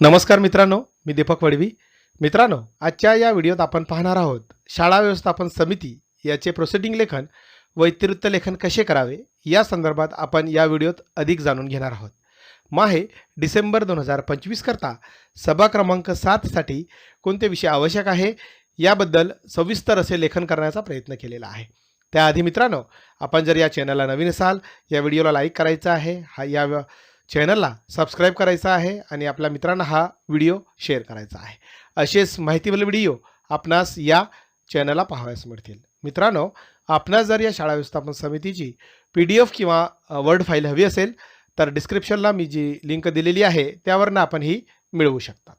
नमस्कार मित्रांनो मी दीपक वडवी. मित्रांनो आजच्या या व्हिडिओत आपण पाहणार आहोत शाळा व्यवस्थापन समिती याचे प्रोसिडिंग लेखन व लेखन कसे करावे या संदर्भात आपण या व्हिडिओत अधिक जाणून घेणार आहोत. माहे डिसेंबर दोन हजार पंचवीस करता सभा क्रमांक सातसाठी कोणते विषय आवश्यक आहे याबद्दल सविस्तर असे लेखन करण्याचा प्रयत्न केलेला आहे. त्याआधी मित्रांनो आपण जर या चॅनलला नवीन असाल या व्हिडिओला लाईक करायचा आहे हा या चॅनलला सबस्क्राईब करायचा आहे आणि आपल्या मित्रांना हा व्हिडिओ शेअर करायचा आहे. असेच माहितीवाले व्हिडिओ आपणास या चॅनलला पाहावयास मिळतील. मित्रांनो आपणास जर या शाळा व्यवस्थापन समितीची पी डी एफ किंवा वर्ड फाईल हवी असेल तर डिस्क्रिप्शनला मी जी लिंक दिलेली आहे त्यावरनं आपण ही मिळवू शकतात.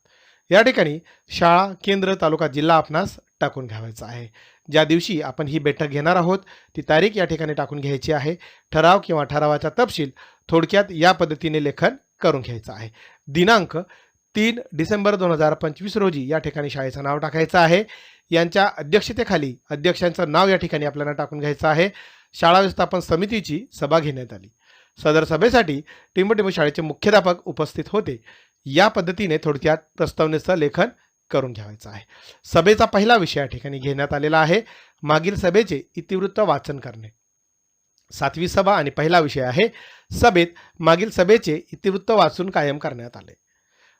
या ठिकाणी शाळा केंद्र तालुका जिल्हा आपणास टाकून घ्यावायचा आहे. ज्या दिवशी आपण ही बैठक घेणार आहोत ती तारीख या ठिकाणी टाकून घ्यायची आहे. ठराव किंवा ठरावाचा तपशील थोडक्यात या पद्धतीने लेखन करून घ्यायचं आहे. दिनांक तीन डिसेंबर दोन हजार पंचवीस रोजी या ठिकाणी शाळेचं नाव टाकायचं आहे. यांच्या अध्यक्षतेखाली अध्यक्षांचं नाव या ठिकाणी आपल्याला टाकून घ्यायचं आहे. शाळा व्यवस्थापन समितीची सभा घेण्यात आली. सदर सभेसाठी टिंबटिंब शाळेचे मुख्याध्यापक उपस्थित होते. या पद्धतीने थोडक्यात प्रस्तावनेचं लेखन करून घ्यावायचं आहे. सभेचा पहिला विषय या ठिकाणी घेण्यात आलेला आहे. मागील सभेचे इतिवृत्त वाचन करणे. सातवी सभा आणि पहिला विषय आहे. सभेत मागील सभेचे इतिवृत्त वाचून कायम करण्यात आले.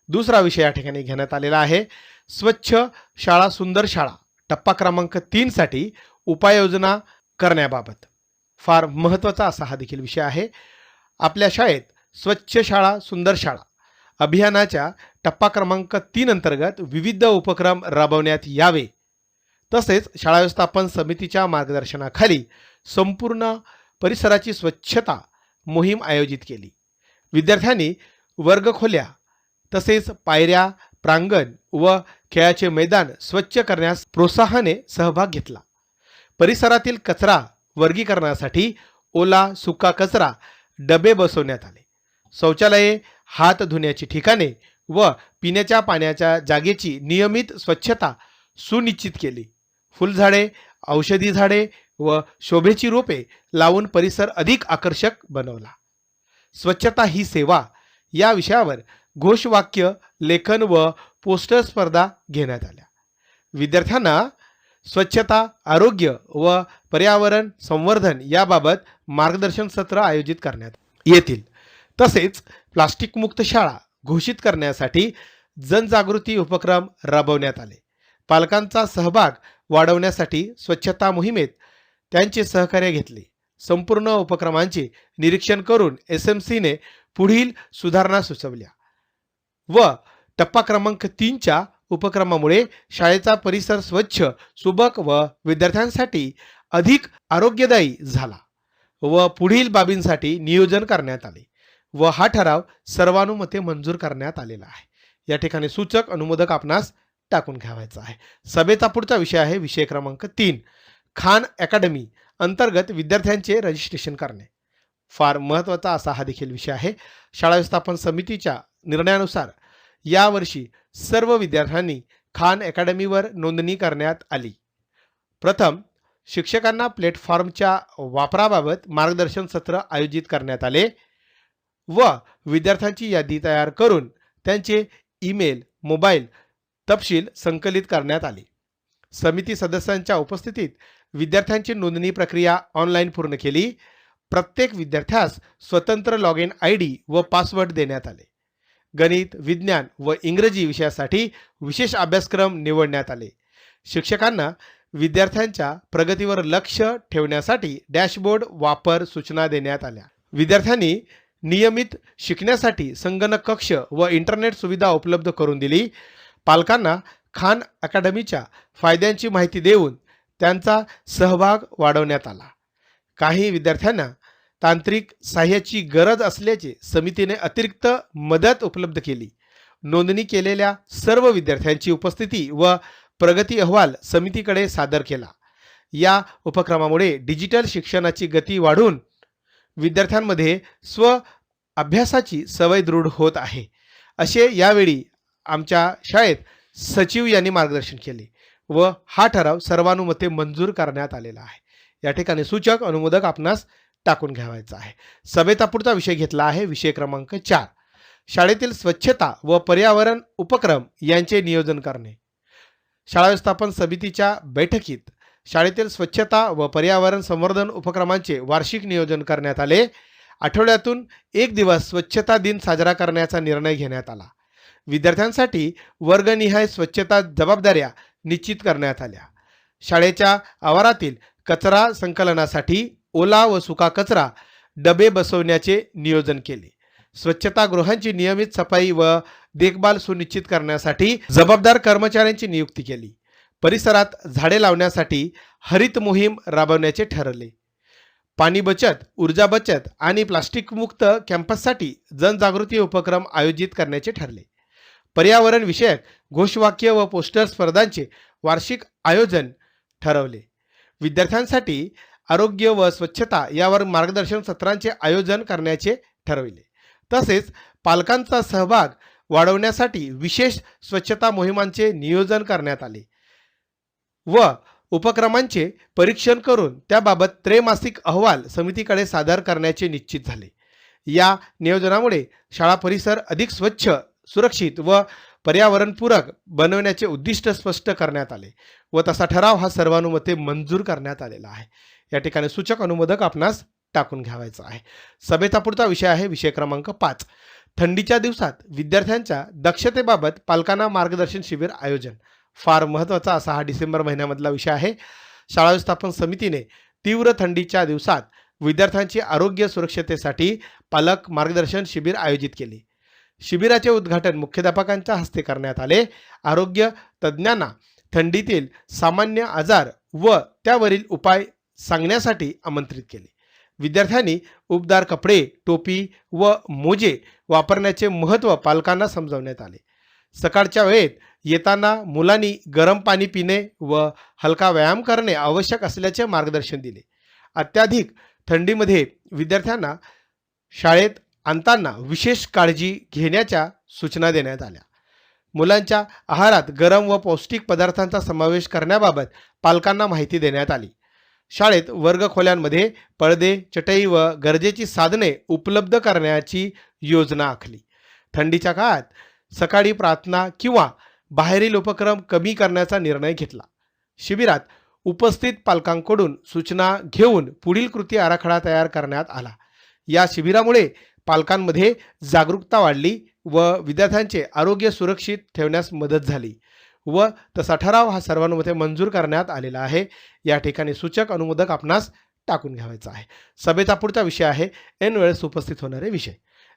दुसरा विषय या ठिकाणी घेण्यात आलेला आहे. स्वच्छ शाळा सुंदर शाळा टप्पा क्रमांक तीनसाठी उपाययोजना करण्याबाबत. फार महत्त्वाचा असा हा देखील विषय आहे. आपल्या शाळेत स्वच्छ शाळा सुंदर शाळा अभियानाच्या टप्पा क्रमांक तीन अंतर्गत विविध उपक्रम राबवण्यात यावे. तसेच शाळा व्यवस्थापन समितीच्या मार्गदर्शनाखाली संपूर्ण परिसराची स्वच्छता मोहीम आयोजित केली. विद्यार्थ्यांनी वर्गखोल्या तसेच पायऱ्या प्रांगण व खेळाचे मैदान स्वच्छ करण्यास प्रोत्साहाने सहभाग घेतला. परिसरातील कचरा वर्गीकरणासाठी ओला सुका कचरा डबे बसवण्यात आले. शौचालये हात धुण्याची ठिकाणे व पिण्याच्या पाण्याच्या जागेची नियमित स्वच्छता सुनिश्चित केली. फुलझाडे औषधी झाडे व शोभेची रोपे लावून परिसर अधिक आकर्षक बनवला. स्वच्छता ही सेवा या विषयावर घोषवाक्य लेखन व पोस्टर स्पर्धा घेण्यात आल्या. विद्यार्थ्यांना स्वच्छता आरोग्य व पर्यावरण संवर्धन याबाबत मार्गदर्शन सत्र आयोजित करण्यात येतील. तसेच प्लास्टिकमुक्त शाळा घोषित करण्यासाठी जनजागृती उपक्रम राबवण्यात आले. पालकांचा सहभाग वाढवण्यासाठी स्वच्छता मोहिमेत त्यांचे सहकार्य घेतले. संपूर्ण उपक्रमांचे निरीक्षण करून एस एम सीने पुढील सुधारणा सुचवल्या व टप्पा क्रमांक तीनच्या उपक्रमामुळे शाळेचा परिसर स्वच्छ सुबक व विद्यार्थ्यांसाठी अधिक आरोग्यदायी झाला व पुढील बाबींसाठी नियोजन करण्यात आले. व हा ठराव सर्वानुमते मंजूर करण्यात आलेला आहे. या ठिकाणी सूचक अनुमोदक आपणास टाकून घ्यावायचा आहे. सभेचा पुढचा विषय आहे विषय क्रमांक तीन खान अकॅडमी अंतर्गत विद्यार्थ्यांचे रजिस्ट्रेशन करणे. फार महत्त्वाचा असा हा देखील विषय आहे. शाळा व्यवस्थापन समितीच्या निर्णयानुसार यावर्षी सर्व विद्यार्थ्यांनी खान अकॅडमीवर नोंदणी करण्यात आली. प्रथम शिक्षकांना प्लॅटफॉर्मच्या वापराबाबत मार्गदर्शन सत्र आयोजित करण्यात आले. व विद्यार्थ्यांची यादी तयार करून त्यांचे ईमेल मोबाईल तपशील संकलित करण्यात आले. समिती सदस्यांच्या उपस्थितीत विद्यार्थ्यांची नोंदणी प्रक्रिया ऑनलाईन पूर्ण केली. प्रत्येक विद्यार्थ्यास स्वतंत्र लॉग इन आय डी व पासवर्ड देण्यात आले. गणित विज्ञान व इंग्रजी विषयासाठी विशेष अभ्यासक्रम निवडण्यात आले. शिक्षकांना विद्यार्थ्यांच्या प्रगतीवर लक्ष ठेवण्यासाठी डॅशबोर्ड वापर सूचना देण्यात आल्या. विद्यार्थ्यांनी नियमित शिकण्यासाठी संगणक कक्ष व इंटरनेट सुविधा उपलब्ध करून दिली. पालकांना खान अकॅडमीच्या फायद्यांची माहिती देऊन त्यांचा सहभाग वाढवण्यात आला. काही विद्यार्थ्यांना तांत्रिक सहाय्याची गरज असल्याचे समितीने अतिरिक्त मदत उपलब्ध केली. नोंदणी केलेल्या सर्व विद्यार्थ्यांची उपस्थिती व प्रगती अहवाल समितीकडे सादर केला. या उपक्रमामुळे डिजिटल शिक्षणाची गती वाढून विद्यार्थ्यांमध्ये स्व अभ्यासाची सवय दृढ होत आहे. असे यावेळी आमच्या शाळेत सचिव यांनी मार्गदर्शन केले व हा ठराव सर्वानुमते मंजूर करण्यात आलेला आहे. या ठिकाणी सूचक अनुमोदक आपणास टाकून घ्यावायचा आहे. सभेतापुरता विषय घेतला आहे विषय क्रमांक चार. शाळेतील स्वच्छता व पर्यावरण उपक्रम यांचे नियोजन करणे. शाळा व्यवस्थापन समितीच्या बैठकीत शाळेतील स्वच्छता व पर्यावरण संवर्धन उपक्रमांचे वार्षिक नियोजन करण्यात आले. आठवड्यातून एक दिवस स्वच्छता दिन साजरा करण्याचा निर्णय घेण्यात आला. विद्यार्थ्यांसाठी वर्गनिहाय स्वच्छता जबाबदाऱ्या निश्चित करण्यात आल्या. शाळेच्या आवारातील कचरा संकलनासाठी ओला व सुका कचरा डबे बसवण्याचे नियोजन केले. स्वच्छतागृहांची नियमित सफाई व देखभाल सुनिश्चित करण्यासाठी जबाबदार कर्मचाऱ्यांची नियुक्ती केली. परिसरात झाडे लावण्यासाठी हरित मोहीम राबवण्याचे ठरले. पाणी बचत ऊर्जा बचत आणि प्लास्टिकमुक्त कॅम्पससाठी जनजागृती उपक्रम आयोजित करण्याचे ठरले. पर्यावरण विषयक घोषवाक्य व पोस्टर स्पर्धांचे वार्षिक आयोजन ठरवले. विद्यार्थ्यांसाठी आरोग्य व स्वच्छता यावर मार्गदर्शन सत्रांचे आयोजन करण्याचे ठरविले. तसेच पालकांचा सहभाग वाढवण्यासाठी विशेष स्वच्छता मोहिमांचे नियोजन करण्यात आले. व उपक्रमांचे परीक्षण करून त्याबाबत त्रैमासिक अहवाल समितीकडे सादर करण्याचे निश्चित झाले. या नियोजनामुळे शाळा परिसर अधिक स्वच्छ सुरक्षित व पर्यावरणपूरक बनवण्याचे उद्दिष्ट स्पष्ट करण्यात आले व तसा ठराव हा सर्वानुमते मंजूर करण्यात आलेला आहे. या ठिकाणी सूचक अनुमोदक आपणास टाकून घ्यावायचा आहे. सभेचा पुढचा विषय आहे विषय क्रमांक पाच. थंडीच्या दिवसात विद्यार्थ्यांच्या दक्षतेबाबत पालकांना मार्गदर्शन शिबिर आयोजन. फार महत्त्वाचा असा हा डिसेंबर महिन्यामधला विषय आहे. शाळा व्यवस्थापन समितीने तीव्र थंडीच्या दिवसात विद्यार्थ्यांची आरोग्य सुरक्षतेसाठी पालक मार्गदर्शन शिबिर आयोजित केले. शिबिराचे उद्घाटन मुख्याध्यापकांच्या हस्ते करण्यात आले. आरोग्य तज्ज्ञांना थंडीतील सामान्य आजार व त्यावरील उपाय सांगण्यासाठी आमंत्रित केले. विद्यार्थ्यांनी उबदार कपडे टोपी व मोजे वापरण्याचे महत्त्व पालकांना समजावण्यात आले. सकाळच्या वेळेत येताना मुलांनी गरम पाणी पिणे व हलका व्यायाम करणे आवश्यक असल्याचे मार्गदर्शन दिले. अत्याधिक थंडीमध्ये विद्यार्थ्यांना शाळेत आणताना विशेष काळजी घेण्याच्या सूचना देण्यात आल्या. मुलांच्या आहारात गरम व पौष्टिक पदार्थांचा समावेश करण्याबाबत पालकांना माहिती देण्यात आली. शाळेत वर्गखोल्यांमध्ये पडदे चटई व गरजेची साधने उपलब्ध करण्याची योजना आखली. थंडीच्या काळात सकाळी प्रार्थना किंवा बाहेरील उपक्रम कमी करण्याचा निर्णय घेतला. शिबिरात उपस्थित पालकांकडून सूचना घेऊन पुढील कृती आराखडा तयार करण्यात आला. या शिबिरामुळे पालकांमध्ये जागरूकता वाढली व विद्यार्थ्यांचे आरोग्य सुरक्षित ठेवण्यास मदत झाली व तसा ठराव हा सर्वांमध्ये मंजूर करण्यात आलेला आहे. या ठिकाणी सूचक अनुमोदक आपणास टाकून घ्यावायचा आहे. सभेचा पुढचा विषय आहे. ऐन वेळेस उपस्थित होणारे विषय.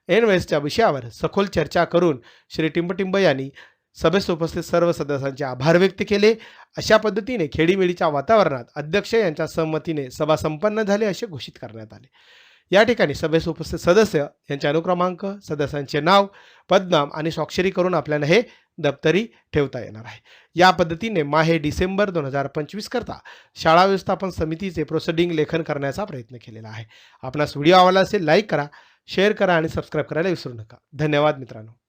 एनवेसच्या विषयावर सखोल चर्चा करून श्री टिंबटिंब यांनी सभेस उपस्थित सर्व सदस्यांचे आभार व्यक्त केले. अशा पद्धतीने खेडीमेडीच्या वातावरणात अध्यक्ष यांच्या संमतीने सभा संपन्न झाली असे घोषित करण्यात आले. या ठिकाणी सभेस उपस्थित सदस्य यांचे अनुक्रमांक सदस्यांचे नाव पदनाम आणि स्वाक्षरी करून आपल्याला हे दप्तरी ठेवता येणार आहे. या पद्धतीने माहे डिसेंबर दोन हजार पंचवीस करता शाळा व्यवस्थापन समितीचे प्रोसिडिंग लेखन करण्याचा प्रयत्न केलेला आहे. आपणास व्हिडिओ आवडला असेल लाईक करा. शेअर करा आणि सबस्क्राईब करायला विसरू नका. धन्यवाद मित्रांनो.